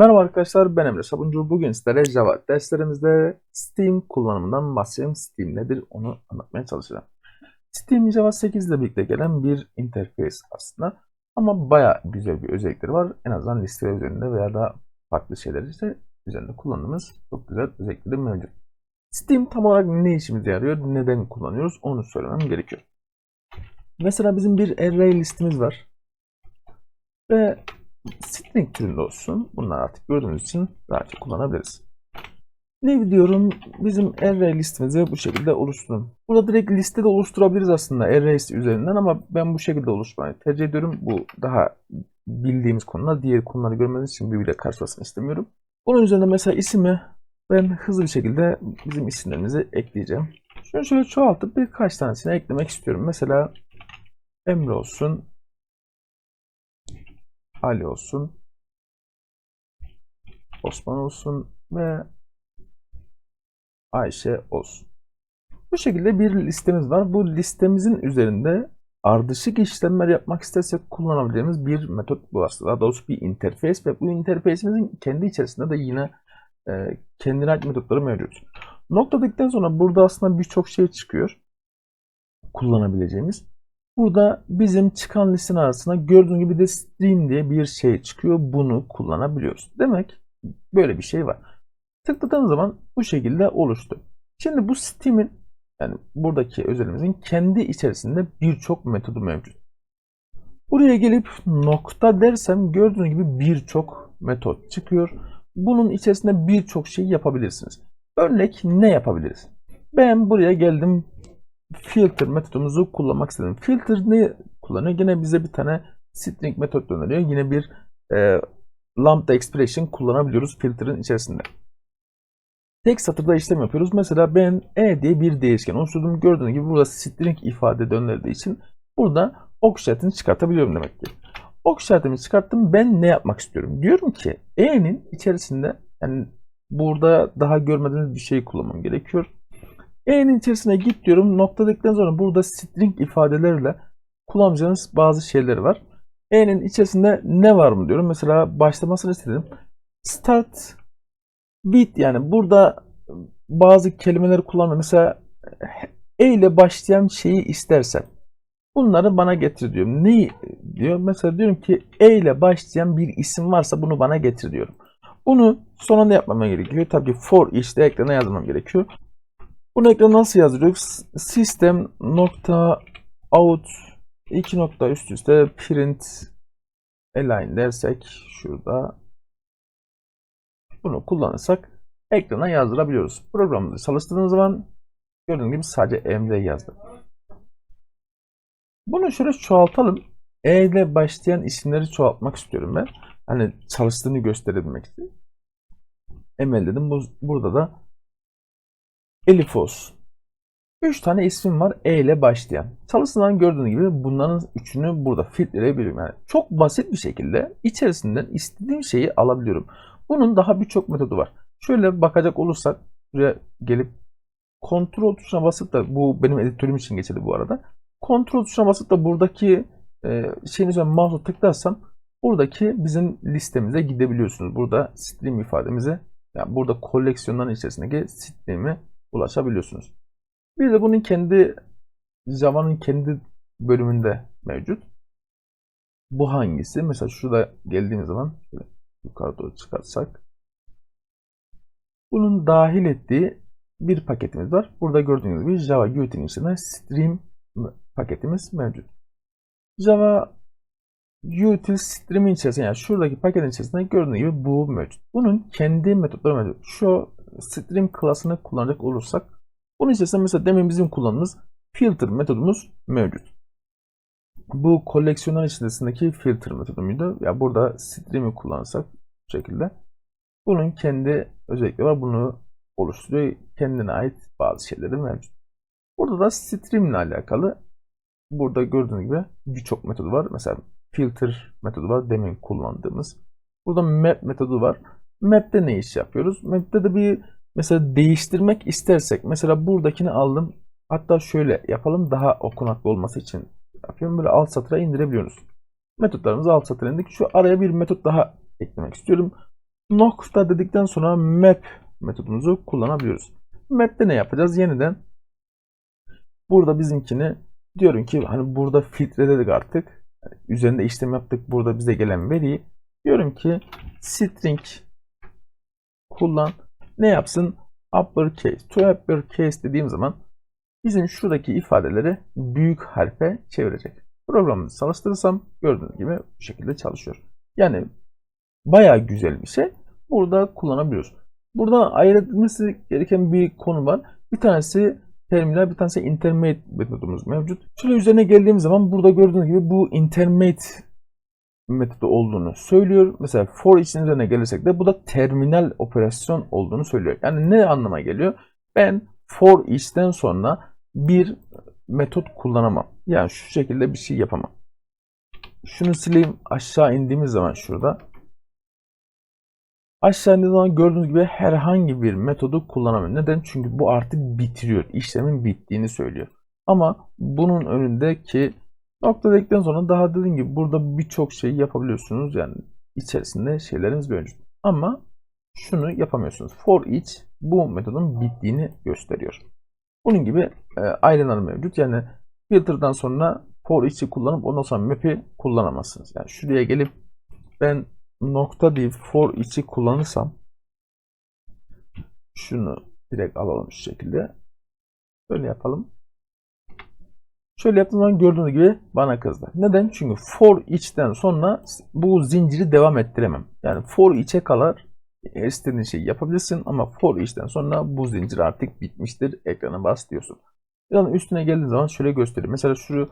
Merhaba arkadaşlar ben Emre Sabuncu. Bugün sizlere Java derslerimizde Steam kullanımından bahsedeyim. Steam nedir onu anlatmaya çalışacağım. Steam Java 8 ile birlikte gelen bir interface aslında. Ama baya güzel bir özellikleri var. En azından listeler üzerinde veya da farklı şeyler işte üzerinde kullandığımız çok güzel özellikleri mevcut. Steam tam olarak ne işimize yarıyor, neden kullanıyoruz onu söylemem gerekiyor. Mesela bizim bir array listemiz var. Ve string türünde olsun. Bunlar artık gördüğünüz için rahatça kullanabiliriz. Ne diyorum? Bizim array listemizi bu şekilde oluşturun. Burada direkt liste de oluşturabiliriz aslında arrays üzerinden ama ben bu şekilde oluşturmayı tercih ediyorum. Bu daha bildiğimiz konular. Diğer konuları görmeniz için birbiriyle karşılaşmasını istemiyorum. Bunun üzerinde mesela ismi ben hızlı bir şekilde bizim isimlerimizi ekleyeceğim. Şunu şöyle çoğaltıp birkaç tanesini eklemek istiyorum. Mesela Emre olsun. Ali olsun. Osman olsun ve Ayşe olsun. Bu şekilde bir listemiz var. Bu listemizin üzerinde ardışık işlemler yapmak istersek kullanabileceğimiz bir metot bu aslında. Daha doğrusu bir interface ve bu interface'imizin kendi içerisinde de yine e, kendine ait metotları mevcut. Nokta dedikten sonra burada aslında birçok şey çıkıyor. Kullanabileceğimiz. Burada bizim çıkan listenin arasında gördüğün gibi de stream diye bir şey çıkıyor. Bunu kullanabiliyoruz. Demek böyle bir şey var. Tıkladığım zaman bu şekilde oluştu. Şimdi bu Steam'in yani buradaki özelimizin kendi içerisinde birçok metodu mevcut. Buraya gelip nokta dersem gördüğünüz gibi birçok metot çıkıyor. Bunun içerisinde birçok şey yapabilirsiniz. Örnek ne yapabiliriz? Ben buraya geldim filter metodumuzu kullanmak istedim. Filter ne kullanıyor? Yine bize bir tane string metot öneriyor. Yine bir e, lambda expression kullanabiliyoruz filter'ın içerisinde. Tek satırda işlem yapıyoruz. Mesela ben e diye bir değişken oluşturdum. Gördüğünüz gibi burada string ifade döndürdüğü için burada ok işaretini çıkartabiliyorum demek ki. Ok işaretimi çıkarttım. Ben ne yapmak istiyorum? Diyorum ki e'nin içerisinde yani burada daha görmediğiniz bir şey kullanmam gerekiyor. E'nin içerisine git diyorum. Nokta dedikten sonra burada string ifadelerle kullanacağınız bazı şeyler var. E'nin içerisinde ne var mı diyorum. Mesela başlamasını istedim. Start with yani burada bazı kelimeleri kullanma. Mesela E ile başlayan şeyi istersen bunları bana getir diyorum. Neyi diyor? Mesela diyorum ki E ile başlayan bir isim varsa bunu bana getir diyorum. Bunu sonra ne yapmam gerekiyor? Tabii for işte ekrana yazmam gerekiyor. Bunu ekrana nasıl yazdırıyoruz? System nokta out iki nokta üst üste print align dersek şurada bunu kullanırsak ekrana yazdırabiliyoruz. Programımızı çalıştırdığınız zaman gördüğünüz gibi sadece Emre yazdı. Bunu şöyle çoğaltalım. E ile başlayan isimleri çoğaltmak istiyorum ben. Hani çalıştığını gösterebilmek için. Emel dedim. Bu, burada da Elif olsun. 3 tane isim var E ile başlayan. Çalışmadan gördüğünüz gibi bunların üçünü burada filtreleyebilirim. Yani çok basit bir şekilde içerisinden istediğim şeyi alabiliyorum. Bunun daha birçok metodu var. Şöyle bakacak olursak buraya gelip kontrol tuşuna basıp da bu benim editörüm için geçerli bu arada. Kontrol tuşuna basıp da buradaki e, şeyin üzerine mouse'u tıklarsam buradaki bizim listemize gidebiliyorsunuz. Burada stream ifademize yani burada koleksiyonların içerisindeki stream'i ulaşabiliyorsunuz. Bir de bunun kendi Java'nın kendi bölümünde mevcut. Bu hangisi? Mesela şurada geldiğimiz zaman şöyle yukarı doğru çıkarsak bunun dahil ettiği bir paketimiz var. Burada gördüğünüz gibi Java Util'in içinde stream paketimiz mevcut. Java util stream'in içerisinde yani şuradaki paketin içerisinde gördüğünüz gibi bu mevcut. Bunun kendi metotları mevcut. Şu stream klasını kullanacak olursak bunun içerisinde mesela demin bizim kullandığımız filter metodumuz mevcut. Bu koleksiyonlar içerisindeki filter metodu muydu? Ya burada stream'i kullanırsak bu şekilde bunun kendi özellikleri var. Bunu oluşturuyor. Kendine ait bazı şeyleri mevcut. Burada da stream ile alakalı burada gördüğünüz gibi birçok metodu var. Mesela filter metodu var. Demin kullandığımız. Burada map metodu var. Map'te ne iş yapıyoruz? Map'te de bir mesela değiştirmek istersek mesela buradakini aldım. Hatta şöyle yapalım daha okunaklı olması için yapıyorum. Böyle alt satıra indirebiliyoruz. Metotlarımızı alt satıra indik. Şu araya bir metot daha eklemek istiyorum. Nokta dedikten sonra map metodumuzu kullanabiliyoruz. Map'te ne yapacağız? Yeniden burada bizimkini diyorum ki hani burada filtreledik artık. Üzerinde işlem yaptık. Burada bize gelen veriyi diyorum ki string kullan. Ne yapsın? Uppercase. To uppercase dediğim zaman bizim şuradaki ifadeleri büyük harfe çevirecek. Programımızı çalıştırırsam gördüğünüz gibi bu şekilde çalışıyor. Yani bayağı güzel bir şey. Burada kullanabiliyoruz. Burada ayrılması gereken bir konu var. Bir tanesi terminal, bir tanesi intermediate metodumuz mevcut. Şöyle üzerine geldiğim zaman burada gördüğünüz gibi bu intermediate metodu olduğunu söylüyor. Mesela for için üzerine gelirsek de bu da terminal operasyon olduğunu söylüyor. Yani ne anlama geliyor? Ben for içten sonra bir metot kullanamam. Yani şu şekilde bir şey yapamam. Şunu sileyim. Aşağı indiğimiz zaman şurada. Aşağı indiğimiz zaman gördüğünüz gibi herhangi bir metodu kullanamıyorum. Neden? Çünkü bu artık bitiriyor. İşlemin bittiğini söylüyor. Ama bunun önündeki nokta dedikten sonra daha dediğim gibi burada birçok şey yapabiliyorsunuz. Yani içerisinde şeyleriniz mevcut. Ama şunu yapamıyorsunuz. For each bu metodun bittiğini gösteriyor. Bunun gibi e, ayrılar mevcut. Yani filter'dan sonra for each'i kullanıp ondan sonra map'i kullanamazsınız. Yani şuraya gelip ben nokta deyip for each'i kullanırsam şunu direkt alalım şu şekilde. Böyle yapalım. Şöyle yaptığım zaman gördüğünüz gibi bana kızdı. Neden? Çünkü for each'ten sonra bu zinciri devam ettiremem. Yani for each'e kadar istediğin şeyi yapabilirsin ama for each'ten sonra bu zincir artık bitmiştir. Ekrana bas diyorsun. Yani üstüne geldiği zaman şöyle göstereyim. Mesela şu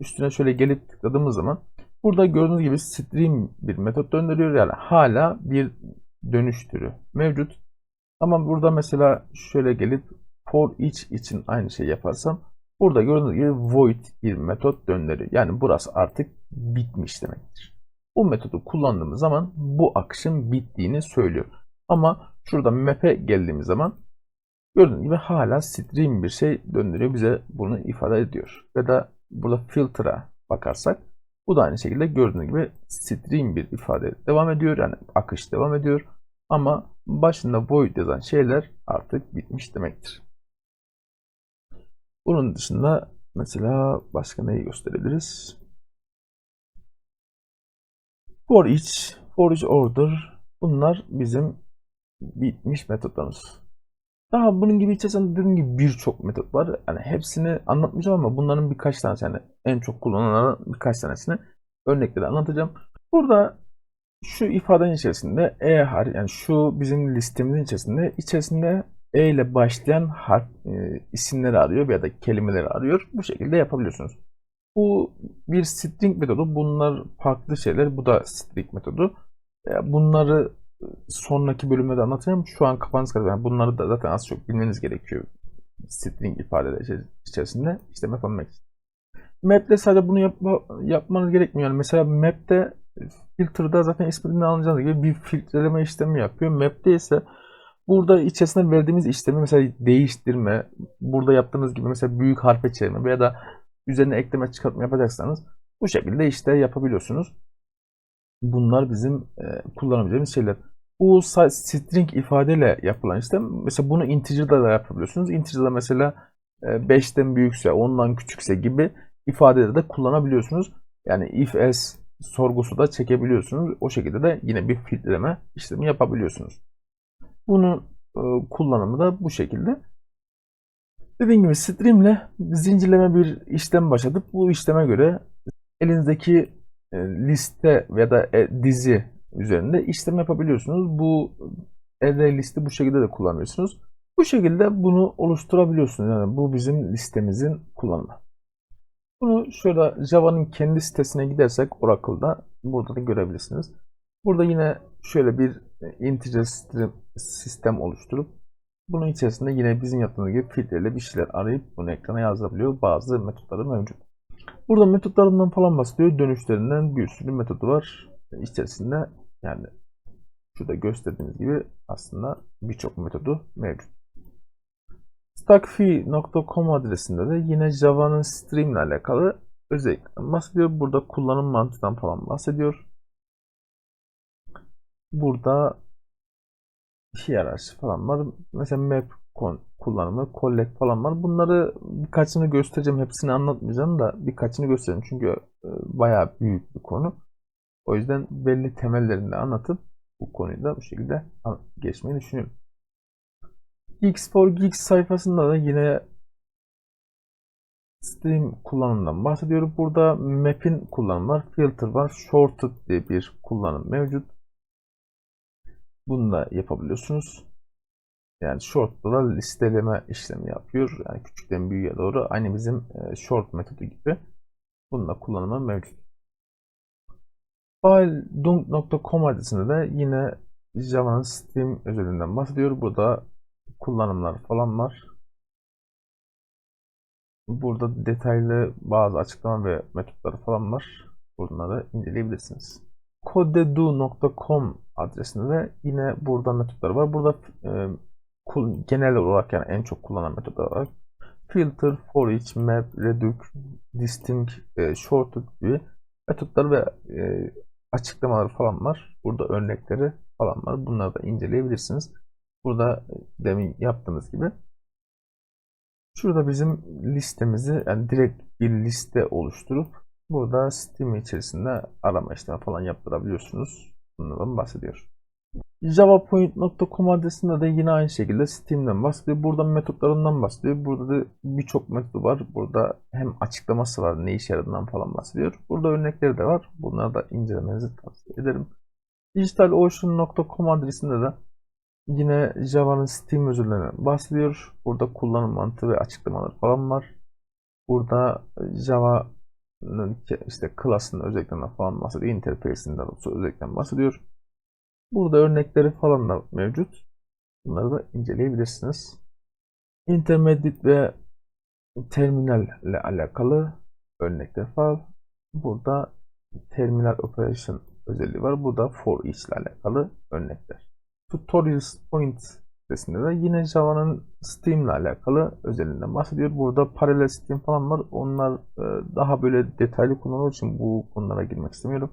üstüne şöyle gelip tıkladığımız zaman burada gördüğünüz gibi stream bir metot döndürüyor. Yani hala bir dönüş türü mevcut. Ama burada mesela şöyle gelip for each için aynı şey yaparsam burada gördüğünüz gibi void bir metot döndürüyor. Yani burası artık bitmiş demektir. Bu metodu kullandığımız zaman bu akışın bittiğini söylüyor. Ama şurada map'e geldiğimiz zaman gördüğünüz gibi hala stream bir şey döndürüyor. Bize bunu ifade ediyor. Ve da burada filter'a bakarsak bu da aynı şekilde gördüğünüz gibi stream bir ifade devam ediyor. Yani akış devam ediyor. Ama başında void yazan şeyler artık bitmiş demektir. Bunun dışında mesela başka neyi gösterebiliriz? For each, for each order bunlar bizim bitmiş metotlarımız. Daha bunun gibi içerisinde dediğim gibi birçok metot var. Yani hepsini anlatmayacağım ama bunların birkaç tanesi yani en çok kullanılan birkaç tanesini örnekleri anlatacağım. Burada şu ifadenin içerisinde e harf yani şu bizim listemizin içerisinde içerisinde e ile başlayan harf e, isimleri arıyor veya da kelimeleri arıyor. Bu şekilde yapabiliyorsunuz. Bu bir string metodu. Bunlar farklı şeyler. Bu da string metodu. Bunları sonraki bölümde de anlatacağım. Şu an kafanız karıştı. Yani bunları da zaten az çok bilmeniz gerekiyor. String ifadeler içerisinde işlem yapabilmek için. Map'te sadece bunu yapma, yapmanız gerekmiyor. Yani mesela map'te filter'da zaten isminden anlayacağınız gibi bir filtreleme işlemi yapıyor. Map'te ise burada içerisinde verdiğimiz işlemi mesela değiştirme, burada yaptığınız gibi mesela büyük harfe çevirme veya da üzerine ekleme çıkartma yapacaksanız bu şekilde işte yapabiliyorsunuz. Bunlar bizim e, kullanabileceğimiz şeyler. Bu string ifadeyle yapılan işlem mesela bunu integer'da da yapabiliyorsunuz. Integer'da mesela e, 5'ten büyükse, 10'dan küçükse gibi ifadeleri de kullanabiliyorsunuz. Yani if else sorgusu da çekebiliyorsunuz. O şekilde de yine bir filtreleme işlemi yapabiliyorsunuz. Bunun e, kullanımı da bu şekilde. Dediğim gibi stream ile zincirleme bir işlem başladık. Bu işleme göre elinizdeki e, liste veya da e, dizi üzerinde işlem yapabiliyorsunuz. Bu array listi bu şekilde de kullanıyorsunuz. Bu şekilde bunu oluşturabiliyorsunuz. Yani bu bizim listemizin kullanımı. Bunu şöyle Java'nın kendi sitesine gidersek Oracle'da burada da görebilirsiniz. Burada yine şöyle bir integer sistem oluşturup bunun içerisinde yine bizim yaptığımız gibi filtreyle bir şeyler arayıp bunu ekrana yazabiliyor. Bazı metotları mevcut. Burada metotlarından falan bahsediyor. Dönüşlerinden bir sürü metodu var. İçerisinde yani şurada gösterdiğimiz gibi aslında birçok metodu mevcut. Stackfi.com adresinde de yine Java'nın stream ile alakalı özellikle bahsediyor. Burada kullanım mantığından falan bahsediyor. Burada hiyerarşi falan var. Mesela map kullanımı, collect falan var. Bunları birkaçını göstereceğim. Hepsini anlatmayacağım da birkaçını göstereceğim. Çünkü e, bayağı büyük bir konu. O yüzden belli temellerini anlatıp bu konuyu da bu şekilde geçmeyi düşünüyorum. Geeks for Geeks sayfasında da yine Stream kullanımından bahsediyorum. Burada map'in kullanımı var, filter var, shorted diye bir kullanım mevcut. Bunu yapabiliyorsunuz. Yani short'ta da listeleme işlemi yapıyor. Yani küçükten büyüğe doğru aynı bizim e, short metodu gibi. Bunun da kullanımı mevcut. Filedunk.com adresinde de yine Java'nın Steam özelinden bahsediyor. Burada kullanımlar falan var. Burada detaylı bazı açıklama ve metotları falan var. Bunları inceleyebilirsiniz. Codedu.com adresinde de yine burada metotları var. Burada e, genel olarak yani en çok kullanılan metotlar var. Filter, for each, map, reduce, distinct, e, shorted gibi metotlar ve e, açıklamaları falan var. Burada örnekleri falan var. Bunları da inceleyebilirsiniz. Burada e, demin yaptığımız gibi Şurada bizim listemizi yani direkt bir liste oluşturup burada Steam içerisinde arama işlemi falan yaptırabiliyorsunuz. Bunlardan bahsediyor. javapoint.com adresinde de yine aynı şekilde Steam'den bahsediyor. Burada metotlarından bahsediyor. Burada da birçok metodu var. Burada hem açıklaması var ne işe yaradığından falan bahsediyor. Burada örnekleri de var. Bunları da incelemenizi tavsiye ederim. digitalocean.com adresinde de Yine Java'nın Steam özürlerinden bahsediyor. Burada kullanım mantığı ve açıklamalar falan var. Burada Java'nın işte class'ın özelliklerinden falan bahsediyor. Interface'inden özellikten bahsediyor. Burada örnekleri falan da mevcut. Bunları da inceleyebilirsiniz. Intermediate ve terminal ile alakalı örnekler var. Burada terminal operation özelliği var. Burada for each ile alakalı örnekler. Tutorials Point sitesinde de yine Java'nın Steam ile alakalı özelliğinden bahsediyor. Burada paralel Steam falan var. Onlar e, daha böyle detaylı kullanılır için bu konulara girmek istemiyorum.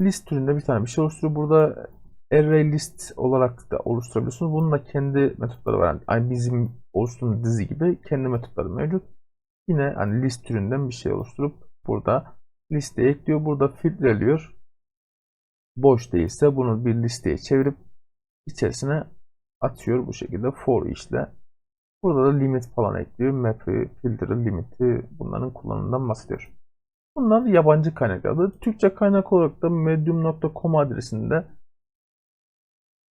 List türünde bir tane bir şey oluşturuyor. Burada array list olarak da oluşturabiliyorsunuz. Bunun da kendi metotları var. Yani bizim oluşturduğumuz dizi gibi kendi metotları mevcut. Yine hani list türünden bir şey oluşturup burada listeye ekliyor. Burada filtreliyor. Boş değilse bunu bir listeye çevirip içerisine atıyor bu şekilde for işle. Burada da limit falan ekliyor. Map'i, filtre, limiti bunların kullanımından bahsediyor. Bunlar yabancı kaynaklardı. Türkçe kaynak olarak da medium.com adresinde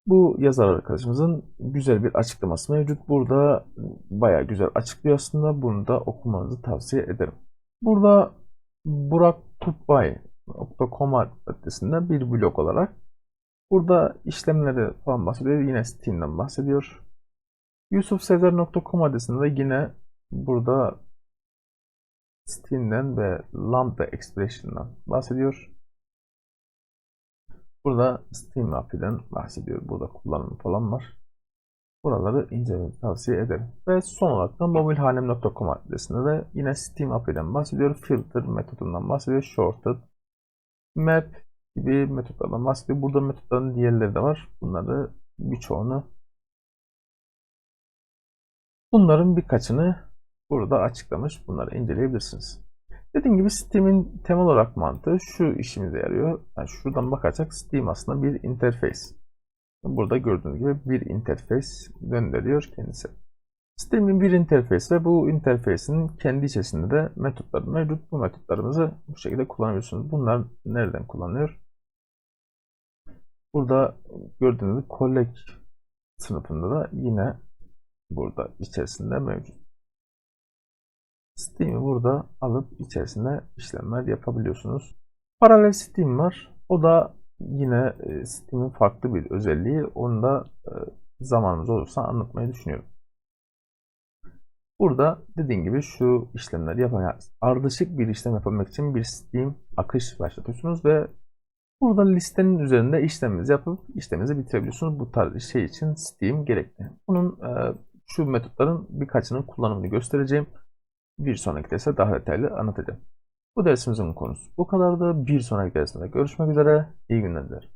bu yazar arkadaşımızın güzel bir açıklaması mevcut. Burada baya güzel açıklıyor aslında. Bunu da okumanızı tavsiye ederim. Burada Burak Tutbay.com adresinde bir blog olarak Burada işlemleri falan bahsediyor. Yine Steam'den bahsediyor. yusufsezer.com adresinde yine burada Steam'den ve Lambda Expression'dan bahsediyor. Burada Steam API'den bahsediyor. Burada kullanımı falan var. Buraları incelemeyi tavsiye ederim. Ve son olarak da mobilhanem.com adresinde de yine Steam API'den bahsediyor. Filter metodundan bahsediyor. Shorted, Map, gibi metotlardan bahsediyor. Burada metotların diğerleri de var. Bunları birçoğunu bunların birkaçını burada açıklamış. Bunları inceleyebilirsiniz. Dediğim gibi Steam'in temel olarak mantığı şu işimize yarıyor. Yani şuradan bakarsak Steam aslında bir interface. Burada gördüğünüz gibi bir interface gönderiyor kendisi. Steam'in bir interface ve bu interface'in kendi içerisinde de metotlar mevcut. Bu metotlarımızı bu şekilde kullanabiliyorsunuz. Bunlar nereden kullanılıyor? Burada gördüğünüz gibi collect sınıfında da yine burada içerisinde mevcut. Steam'i burada alıp içerisinde işlemler yapabiliyorsunuz. Paralel Steam var. O da yine e, Steam'in farklı bir özelliği. Onu da e, zamanımız olursa anlatmayı düşünüyorum. Burada dediğim gibi şu işlemleri yapamak, ardışık bir işlem yapabilmek için bir Steam akış başlatıyorsunuz ve Burada listenin üzerinde işleminizi yapıp işleminizi bitirebiliyorsunuz. Bu tarz şey için Steam gerekli. Bunun e, şu metotların birkaçının kullanımını göstereceğim. Bir sonraki derste daha detaylı anlatacağım. Bu dersimizin konusu bu kadardı. Bir sonraki dersinde görüşmek üzere. İyi günler dilerim.